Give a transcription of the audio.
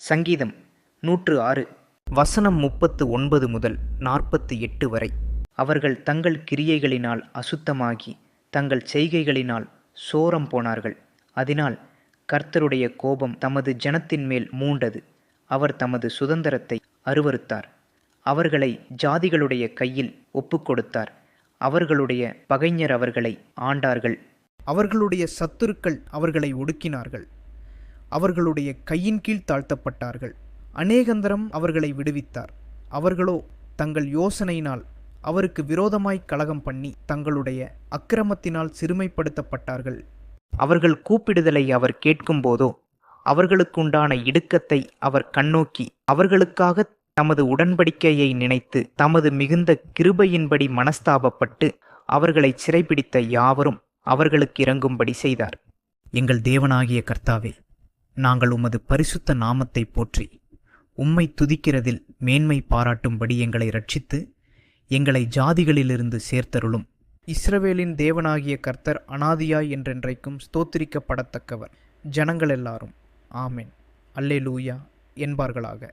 சங்கீதம் நூற்று ஆறு. வசனம் முப்பத்து ஒன்பது முதல் நாற்பத்து எட்டு வரை. அவர்கள் தங்கள் கிரியைகளினால் அசுத்தமாகி தங்கள் செய்கைகளினால் சோரம் போனார்கள். அதனால் கர்த்தருடைய கோபம் தமது ஜனத்தின் மேல் மூண்டது. அவர் தமது சுதந்திரத்தை அருவருத்தார். அவர்களை ஜாதிகளுடைய கையில் ஒப்புக்கொடுத்தார். அவர்களுடைய பகைஞர் அவர்களை ஆண்டார்கள். அவர்களுடைய சத்துருக்கள் அவர்களை ஒடுக்கினார்கள். அவர்களுடைய கையின் கீழ் தாழ்த்தப்பட்டார்கள். அநேகந்தரம் அவர்களை விடுவித்தார். அவர்களோ தங்கள் யோசனையினால் அவருக்கு விரோதமாய் கலகம் பண்ணி தங்களுடைய அக்கிரமத்தினால் சிறுமைப்படுத்தப்பட்டார்கள். அவர்கள் கூப்பிடுதலை அவர் கேட்கும்போதோ அவர்களுக்குண்டான இடுக்கத்தை அவர் கண்ணோக்கி அவர்களுக்காக தமது உடன்படிக்கையை நினைத்து தமது மிகுந்த கிருபையின்படி மனஸ்தாபப்பட்டு அவர்களை சிறைபிடித்த யாவரும் அவர்களுக்கு இறங்கும்படி செய்தார். எங்கள் தேவனாகிய கர்த்தாவே நாங்கள் உமது பரிசுத்த நாமத்தை போற்றி உம்மை துதிக்கிறதில் மேன்மை பாராட்டும்படி எங்களை ரட்சித்து எங்களை ஜாதிகளிலிருந்து சேர்த்தருளும். இஸ்ரவேலின் தேவனாகிய கர்த்தர் அனாதியாய் என்றென்றைக்கும் ஸ்தோத்திரிக்கப்படத்தக்கவர் ஜனங்கள் எல்லாரும் அல்லே அல்லேலூயா. என்பார்களாக.